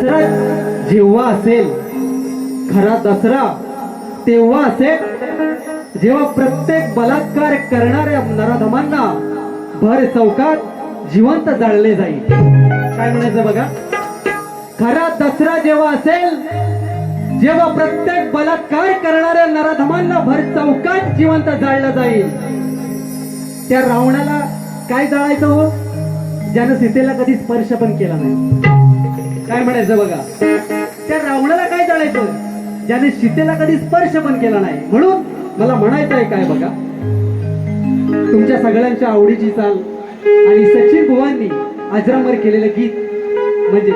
दसरा जेव्हा असेल खरा दसरा तेव्हा असेल. जेव्हा प्रत्येक बलात्कार करणाऱ्या नराधमांना भर चौकात जिवंत जाळले जाईल. काय म्हणायचं बघा? खरा दसरा जेव्हा असेल जेव्हा प्रत्येक बलात्कार करणाऱ्या नराधमांना भर चौकात जिवंत जाळलं जाईल. त्या रावणाला काय जाळायचं हो? ज्यानं सीतेला कधी स्पर्श पण केला नाही. काय म्हणायचं बघा? त्या रावणाला काय जाळायचं ज्याने सीतेला कधी स्पर्श पण केला नाही. म्हणून मला म्हणायचं आहे काय बघा? तुमच्या सगळ्यांच्या आवडीची चाल आणि सचिन बुवांनी अजरामर केलेलं गीत म्हणजे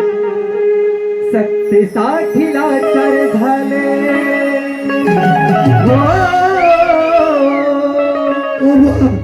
सत्तेसाठी लाचार झाले. हो. हो, हो.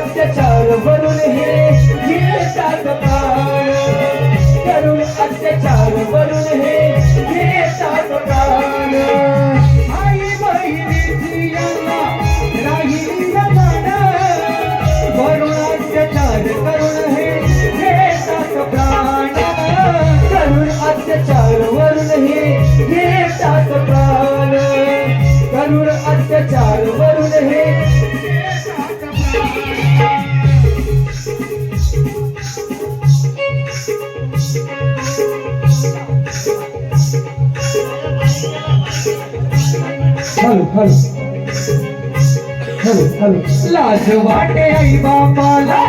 अत्याचार वरून हे घेतात प्राण करुण अत्याचार वरून हे हॅलो हॅलो. हॅलो लाज वाटे आई बापाला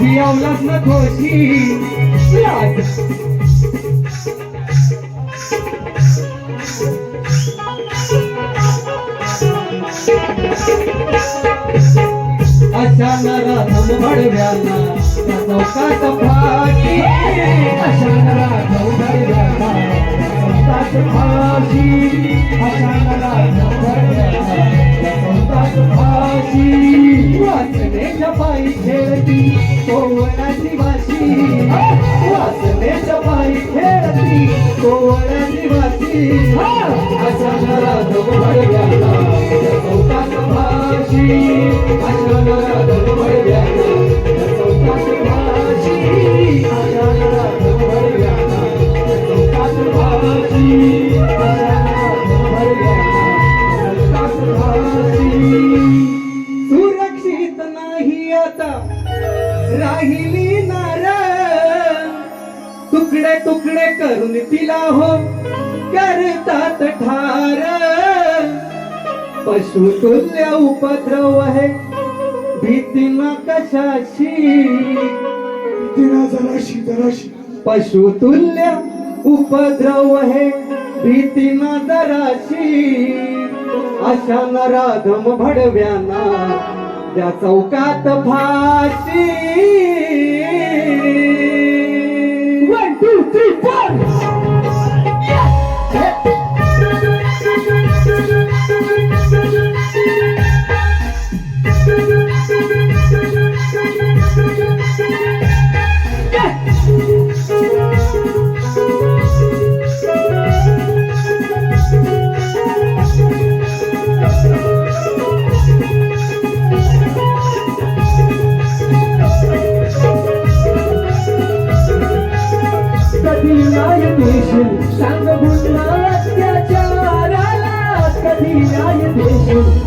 ही अवलाद नकोशी लाज. अशा भडव्यांना चौकात फाशी. भडव्यांना चौकात फाशी. भडव्यांना चौकात फाशी. पायी खेळती कोवळाची वाशी. वाचनेच्या पायी खेळती कोवळाची वाशी. अशा तुकडे करून तिला हो करतात ठार. पशुतुल्य उपद्रव आहे भीती न कशाशी? जराशी जराशी. पशुतुल्य उपद्रव आहे भीती न जराशी. अशा नराधम भडव्यांना त्या चौकात फाशी. देशील सांग पुन्हा कधी न्याय देशील